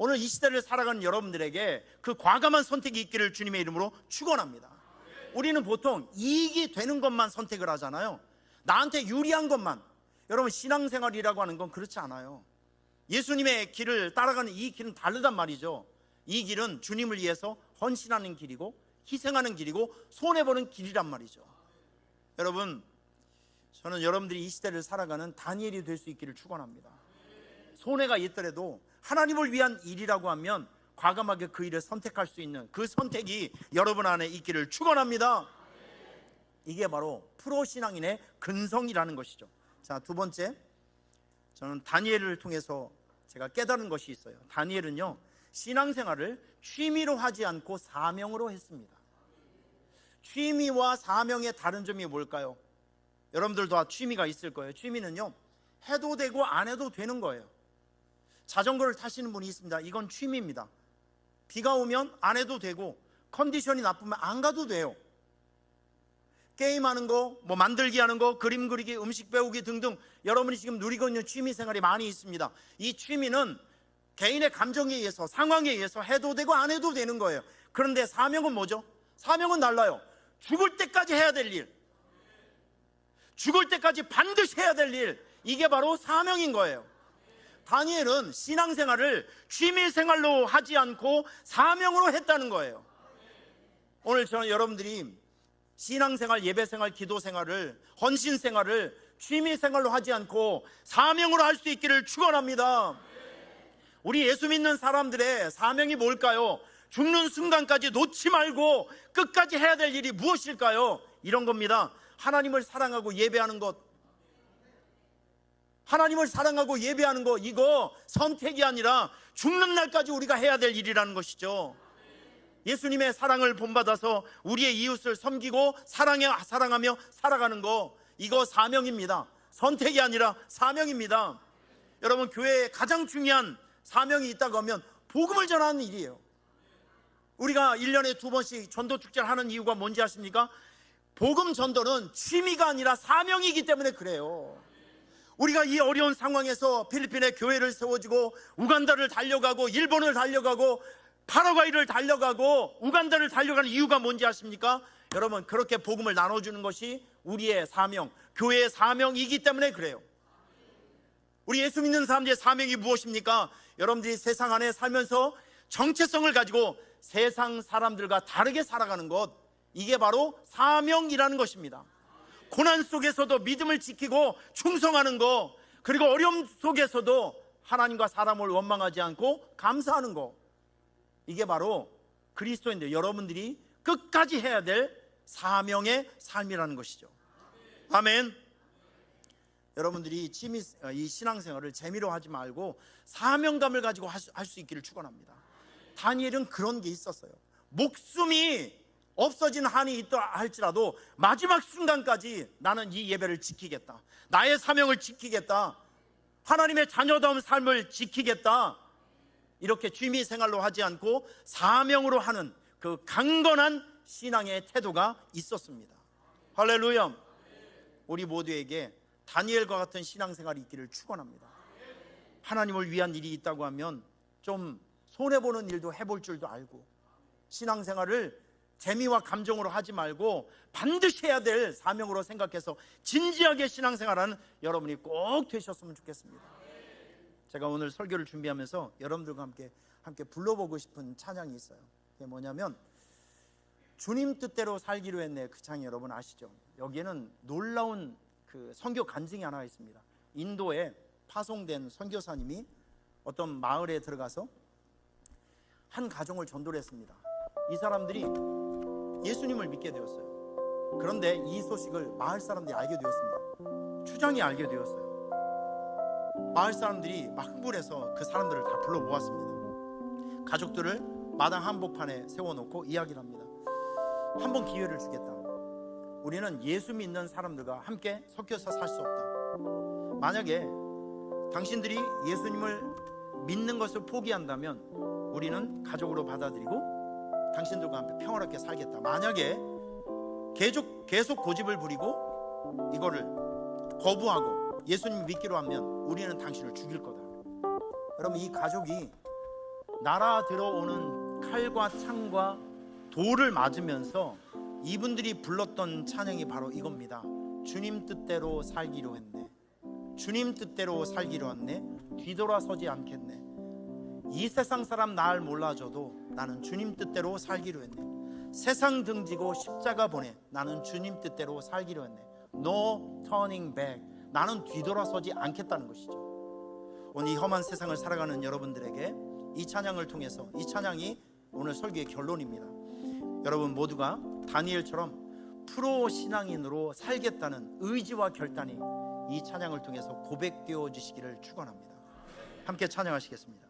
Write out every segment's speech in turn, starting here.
오늘 이 시대를 살아가는 여러분들에게 그 과감한 선택이 있기를 주님의 이름으로 축원합니다. 우리는 보통 이익이 되는 것만 선택을 하잖아요. 나한테 유리한 것만. 여러분 신앙생활이라고 하는 건 그렇지 않아요. 예수님의 길을 따라가는 이 길은 다르단 말이죠. 이 길은 주님을 위해서 헌신하는 길이고 희생하는 길이고 손해 보는 길이란 말이죠. 여러분 저는 여러분들이 이 시대를 살아가는 다니엘이 될 수 있기를 축원합니다. 손해가 있더라도 하나님을 위한 일이라고 하면 과감하게 그 일을 선택할 수 있는 그 선택이 여러분 안에 있기를 축원합니다. 이게 바로 프로 신앙인의 근성이라는 것이죠. 자, 두 번째. 저는 다니엘을 통해서 제가 깨달은 것이 있어요. 다니엘은요. 신앙생활을 취미로 하지 않고 사명으로 했습니다. 취미와 사명의 다른 점이 뭘까요? 여러분들도 다 취미가 있을 거예요. 취미는요. 해도 되고 안 해도 되는 거예요. 자전거를 타시는 분이 있습니다. 이건 취미입니다. 비가 오면 안 해도 되고 컨디션이 나쁘면 안 가도 돼요. 게임하는 거, 뭐 만들기 하는 거, 그림 그리기, 음식 배우기 등등 여러분이 지금 누리고 있는 취미 생활이 많이 있습니다. 이 취미는 개인의 감정에 의해서 상황에 의해서 해도 되고 안 해도 되는 거예요. 그런데 사명은 뭐죠? 사명은 달라요. 죽을 때까지 해야 될 일. 죽을 때까지 반드시 해야 될 일. 이게 바로 사명인 거예요. 다니엘은 신앙생활을 취미생활로 하지 않고 사명으로 했다는 거예요. 오늘 저는 여러분들이 신앙생활, 예배생활, 기도생활을 헌신생활을 취미생활로 하지 않고 사명으로 할 수 있기를 축원합니다. 우리 예수 믿는 사람들의 사명이 뭘까요? 죽는 순간까지 놓지 말고 끝까지 해야 될 일이 무엇일까요? 이런 겁니다. 하나님을 사랑하고 예배하는 것. 하나님을 사랑하고 예배하는 것 이거 선택이 아니라 죽는 날까지 우리가 해야 될 일이라는 것이죠. 예수님의 사랑을 본받아서 우리의 이웃을 섬기고 사랑해 사랑하며 살아가는 거 이거 사명입니다. 선택이 아니라 사명입니다. 여러분 교회에 가장 중요한 사명이 있다고 하면 복음을 전하는 일이에요. 우리가 1년에 두 번씩 전도 축제를 하는 이유가 뭔지 아십니까? 복음 전도는 취미가 아니라 사명이기 때문에 그래요. 우리가 이 어려운 상황에서 필리핀에 교회를 세워지고 우간다를 달려가고 일본을 달려가고 파라과이를 달려가고 우간다를 달려가는 이유가 뭔지 아십니까? 여러분 그렇게 복음을 나눠주는 것이 우리의 사명, 교회의 사명이기 때문에 그래요. 우리 예수 믿는 사람들의 사명이 무엇입니까? 여러분들이 세상 안에 살면서 정체성을 가지고 세상 사람들과 다르게 살아가는 것 이게 바로 사명이라는 것입니다. 고난 속에서도 믿음을 지키고 충성하는 거 그리고 어려움 속에서도 하나님과 사람을 원망하지 않고 감사하는 거 이게 바로 그리스도인들 여러분들이 끝까지 해야 될 사명의 삶이라는 것이죠. 아멘. 여러분들이 취미 이 신앙생활을 재미로 하지 말고 사명감을 가지고 할 수 있기를 축원합니다. 다니엘은 그런 게 있었어요. 목숨이 없어진 한이 있다 할지라도 마지막 순간까지 나는 이 예배를 지키겠다. 나의 사명을 지키겠다. 하나님의 자녀다운 삶을 지키겠다. 이렇게 취미 생활로 하지 않고 사명으로 하는 그 강건한 신앙의 태도가 있었습니다. 할렐루야. 우리 모두에게 다니엘과 같은 신앙생활이 있기를 축원합니다. 하나님을 위한 일이 있다고 하면 좀 손해 보는 일도 해볼 줄도 알고 신앙생활을 재미와 감정으로 하지 말고 반드시 해야 될 사명으로 생각해서 진지하게 신앙생활하는 여러분이 꼭 되셨으면 좋겠습니다. 제가 오늘 설교를 준비하면서 여러분들과 함께 함께 불러보고 싶은 찬양이 있어요. 그게 뭐냐면 주님 뜻대로 살기로 했네 그 찬양 여러분 아시죠? 여기에는 놀라운 그 선교 간증이 하나 있습니다. 인도에 파송된 선교사님이 어떤 마을에 들어가서 한 가정을 전도를 했습니다. 이 사람들이 예수님을 믿게 되었어요. 그런데 이 소식을 마을 사람들이 알게 되었습니다. 추장이 알게 되었어요. 마을 사람들이 막 흥분해서 그 사람들을 다 불러 모았습니다. 가족들을 마당 한복판에 세워놓고 이야기를 합니다. 한 번 기회를 주겠다. 우리는 예수 믿는 사람들과 함께 섞여서 살 수 없다. 만약에 당신들이 예수님을 믿는 것을 포기한다면 우리는 가족으로 받아들이고 당신들과 함께 평화롭게 살겠다. 만약에 계속 계속 고집을 부리고 이거를 거부하고 예수님 믿기로 하면 우리는 당신을 죽일 거다. 여러분 이 가족이 날아 들어오는 칼과 창과 돌을 맞으면서 이분들이 불렀던 찬양이 바로 이겁니다. 주님 뜻대로 살기로 했네. 주님 뜻대로 살기로 했네. 뒤돌아서지 않겠네. 이 세상 사람 날 몰라줘도 나는 주님 뜻대로 살기로 했네. 세상 등지고 십자가 보내. 나는 주님 뜻대로 살기로 했네. No turning back. 나는 뒤돌아서지 않겠다는 것이죠. 오늘 이 험한 세상을 살아가는 여러분들에게 이 찬양을 통해서 이 찬양이 오늘 설교의 결론입니다. 여러분 모두가 다니엘처럼 프로 신앙인으로 살겠다는 의지와 결단이 이 찬양을 통해서 고백되어 지시기를 축원합니다. 함께 찬양하시겠습니다.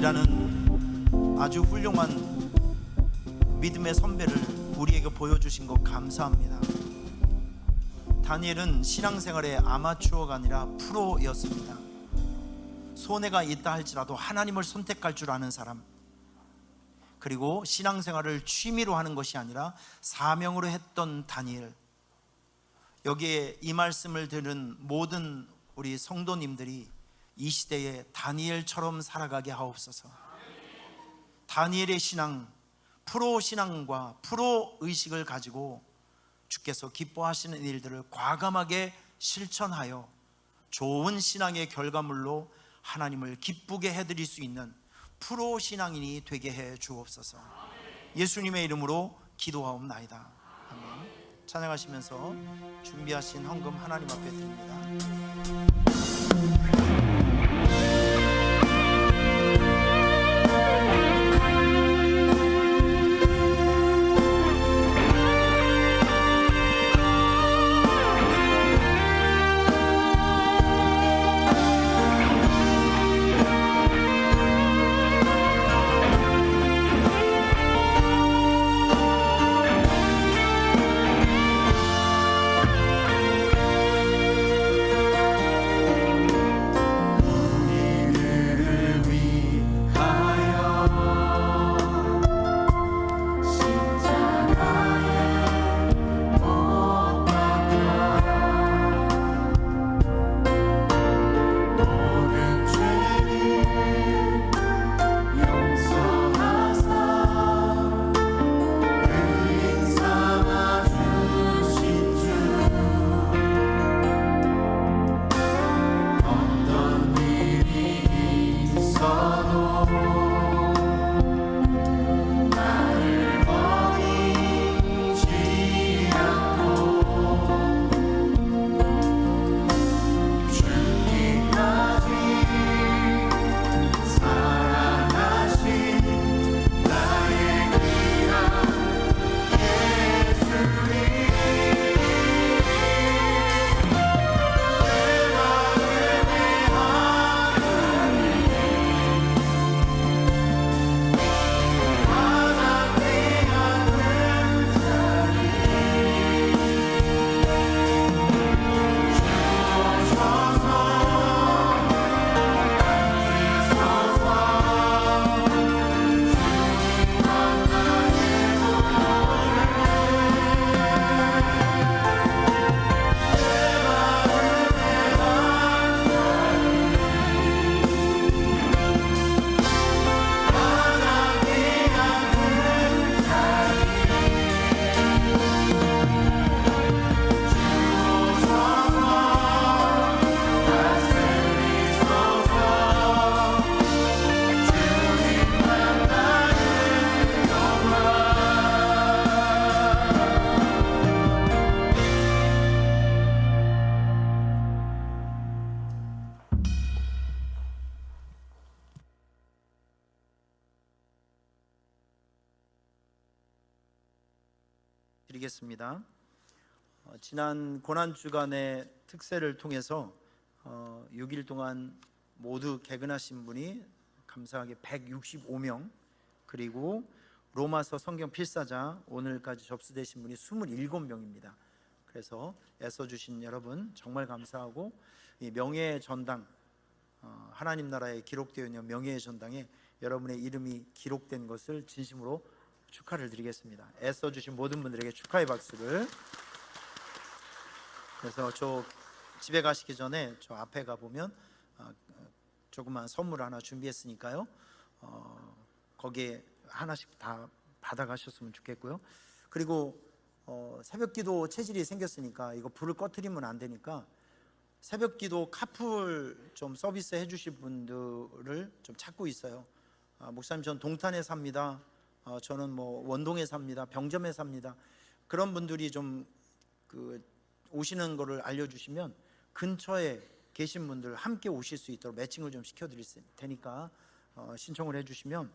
이라는 아주 훌륭한 믿음의 선배를 우리에게 보여주신 것 감사합니다. 다니엘은 신앙생활의 아마추어가 아니라 프로였습니다. 손해가 있다 할지라도 하나님을 선택할 줄 아는 사람. 그리고 신앙생활을 취미로 하는 것이 아니라 사명으로 했던 다니엘. 여기에 이 말씀을 들은 모든 우리 성도님들이 이 시대에 다니엘처럼 살아가게 하옵소서. 다니엘의 신앙, 프로 신앙과 프로 의식을 가지고 주께서 기뻐하시는 일들을 과감하게 실천하여 좋은 신앙의 결과물로 하나님을 기쁘게 해드릴 수 있는 프로 신앙인이 되게 해 주옵소서. 예수님의 이름으로 기도하옵나이다. 아멘. 찬양하시면서 준비하신 헌금 하나님 앞에 드립니다. 십 지난 고난 주간의 특세를 통해서 어, 6일 동안 모두 개근하신 분이 감사하게 165명 그리고 로마서 성경 필사자 오늘까지 접수되신 분이 27명입니다. 그래서 애써 주신 여러분 정말 감사하고 이 명예의 전당 어, 하나님 나라에 기록되어 있는 명예의 전당에 여러분의 이름이 기록된 것을 진심으로 축하를 드리겠습니다. 애써 주신 모든 분들에게 축하의 박수를. 그래서 저 집에 가시기 전에 저 앞에 가 보면 어, 조그만 선물 하나 준비했으니까요. 어, 거기에 하나씩 다 받아가셨으면 좋겠고요. 그리고 어, 새벽기도 체질이 생겼으니까 이거 불을 꺼트리면 안 되니까 새벽기도 카풀 좀 서비스 해주실 분들을 좀 찾고 있어요. 아, 목사님 전 동탄에 삽니다. 어, 저는 뭐 원동에 삽니다. 병점에 삽니다. 그런 분들이 좀그 오시는 거를 알려주시면 근처에 계신 분들 함께 오실 수 있도록 매칭을 좀 시켜드릴 테니까 어, 신청을 해주시면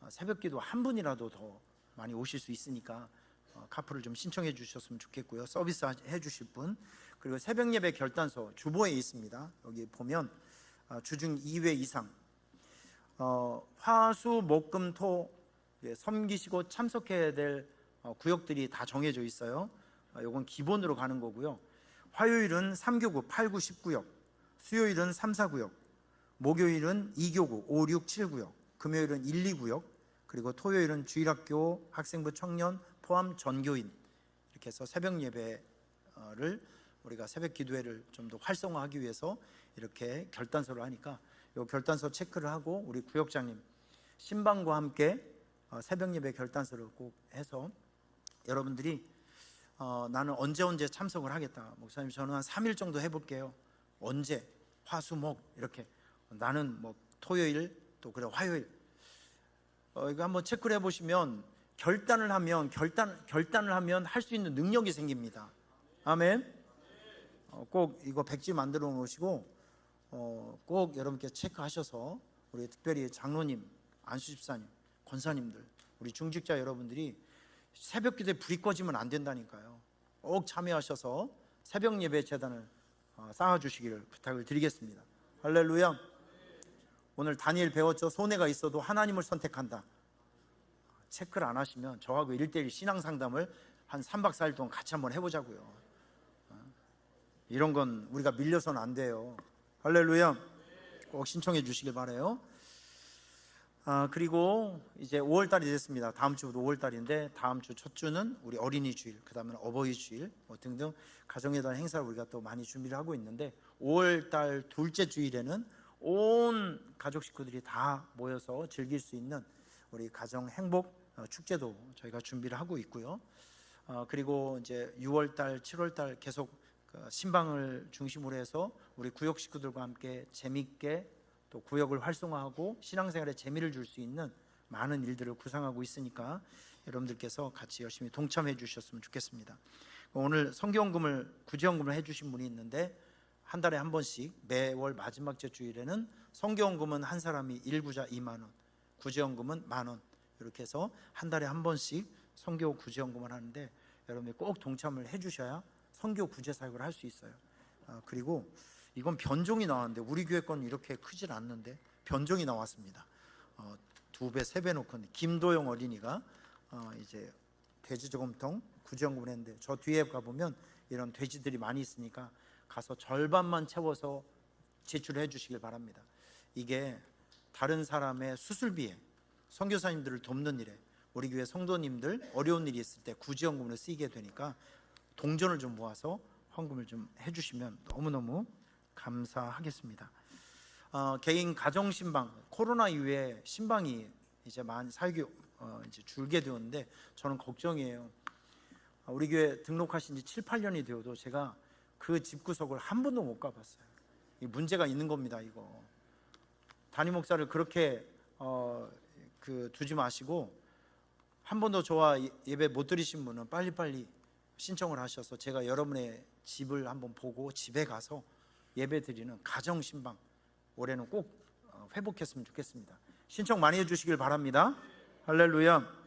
어, 새벽기도 한 분이라도 더 많이 오실 수 있으니까 어, 카풀을 좀 신청해 주셨으면 좋겠고요. 서비스 하- 해주실 분 그리고 새벽 예배 결단서 주보에 있습니다. 여기 보면 어, 주중 2회 이상 어, 화수 목금토 예, 섬기시고 참석해야 될 어, 구역들이 다 정해져 있어요. 어, 요건 기본으로 가는 거고요. 화요일은 3교구 8, 9, 10구역, 수요일은 3, 4구역, 목요일은 2교구 5, 6, 7구역, 금요일은 1, 2구역, 그리고 토요일은 주일학교 학생부 청년 포함 전교인. 이렇게 해서 새벽 예배를 우리가 새벽 기도회를 좀 더 활성화하기 위해서 이렇게 결단서를 하니까 요 결단서 체크를 하고 우리 구역장님 신방과 함께 어, 새벽 예배 결단서를 꼭 해서 여러분들이 어, 나는 언제 언제 참석을 하겠다. 목사님 저는 한 3일 정도 해볼게요. 언제 화수목 이렇게 나는 뭐 토요일 또 그래 화요일 어, 이거 한번 체크를 해보시면 결단을 하면 결단 결단을 하면 할 수 있는 능력이 생깁니다. 아멘. 어, 꼭 이거 백지 만들어 놓으시고 어, 꼭 여러분께 체크하셔서 우리 특별히 장로님, 안수집사님, 권사님들, 우리 중직자 여러분들이 새벽 기도에 불이 꺼지면 안 된다니까요. 꼭 참여하셔서 새벽 예배 재단을 어, 쌓아주시기를 부탁을 드리겠습니다. 할렐루야. 오늘 다니엘 배웠죠. 손해가 있어도 하나님을 선택한다. 체크를 안 하시면 저하고 일대일 신앙 상담을 한 3박 4일 동안 같이 한번 해보자고요. 어? 이런 건 우리가 밀려서는 안 돼요. 할렐루야. 꼭 신청해 주시길 바래요. 아, 그리고 이제 5월 달이 됐습니다. 다음 주부터 5월 달인데 다음 주 첫 주는 우리 어린이 주일, 그다음에 어버이 주일 뭐 등등 가정에 대한 행사를 우리가 또 많이 준비를 하고 있는데 5월 달 둘째 주일에는 온 가족 식구들이 다 모여서 즐길 수 있는 우리 가정 행복 어, 축제도 저희가 준비를 하고 있고요. 어, 그리고 이제 6월 달, 7월 달 계속 그 신방을 중심으로 해서 우리 구역 식구들과 함께 재밌게 또 구역을 활성화하고 신앙생활에 재미를 줄 수 있는 많은 일들을 구상하고 있으니까 여러분들께서 같이 열심히 동참해 주셨으면 좋겠습니다. 오늘 성경금을 구제연금을 해주신 분이 있는데 한 달에 한 번씩 매월 마지막 째 주일에는 성경금은 한 사람이 일구자 2만 원, 구제연금은 만 원. 이렇게 해서 한 달에 한 번씩 성교 구제연금을 하는데 여러분이 꼭 동참을 해주셔야 성교 구제 사역을 할 수 있어요. 아, 그리고 이건 변종이 나왔는데 우리 교회 건 이렇게 크질 않는데 변종이 나왔습니다. 어, 두 배, 세 배 놓고 김도영 어린이가 어, 이제 돼지 저금통 구제연금을 했는데 저 뒤에 가 보면 이런 돼지들이 많이 있으니까 가서 절반만 채워서 제출해 주시길 바랍니다. 이게 다른 사람의 수술비에 선교사님들을 돕는 일에 우리 교회 성도님들 어려운 일이 있을 때 구제연금으로 쓰이게 되니까 동전을 좀 모아서 헌금을 좀 해주시면 너무너무 감사하겠습니다. 어, 개인 가정 신방 코로나 이후에 신방이 이제 많이 사역이 어, 이제 줄게 되었는데 저는 걱정이에요. 어, 우리 교회 등록하신 지 7, 8년이 되어도 제가 그 집구석을 한 번도 못 가봤어요. 이 문제가 있는 겁니다, 이거. 담임 목사를 그렇게 어, 그 두지 마시고 한 번도 저와 예- 예배 못 드리신 분은 빨리빨리 신청을 하셔서 제가 여러분의 집을 한번 보고 집에 가서 예배 드리는 가정 신방 올해는 꼭 어, 회복했으면 좋겠습니다. 신청 많이 해주시길 바랍니다. 할렐루야.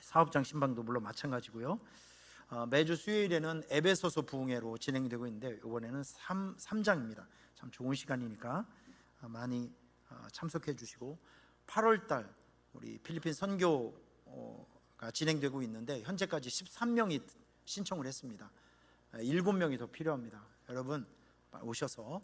사업장 신방도 물론 마찬가지고요. 어, 매주 수요일에는 에베소서 부흥회로 진행되고 있는데 이번에는 3, 3장입니다. 참 좋은 시간이니까 어, 많이 어, 참석해 주시고 8월 달 우리 필리핀 선교가 진행되고 있는데 현재까지 13명이 신청을 했습니다. 7명이 더 필요합니다. 여러분 오셔서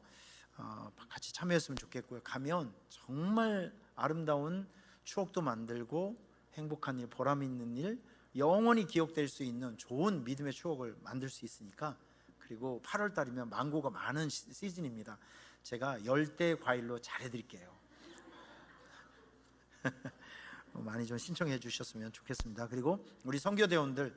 어, 같이 참여했으면 좋겠고요. 가면 정말 아름다운 추억도 만들고 행복한 일, 보람 있는 일, 영원히 기억될 수 있는 좋은 믿음의 추억을 만들 수 있으니까 그리고 8월 달이면 망고가 많은 시- 시즌입니다. 제가 열대 과일로 잘해 드릴게요. 많이 좀 신청해 주셨으면 좋겠습니다. 그리고 우리 선교대원들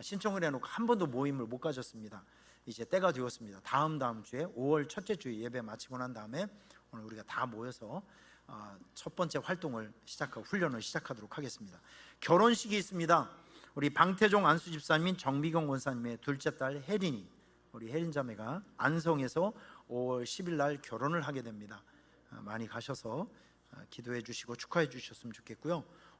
신청을 해놓고 한 번도 모임을 못 가졌습니다. 이제 때가 되었습니다. 다음 다음 주에 5월 첫째 주 예배 마치고 난 다음에 오늘 우리가 다 모여서 어, 첫 번째 활동을 시작하고 훈련을 시작하도록 하겠습니다. 결혼식이 있습니다. 우리 방태종 안수 집사님, 정미경 원사님의 둘째 딸 혜린이 우리 혜린 자매가 안성에서 5월 10일 날 결혼을 하게 됩니다. 어, 많이 가셔서 어, 기도해 주시고 축하해 주셨으면 좋겠고요.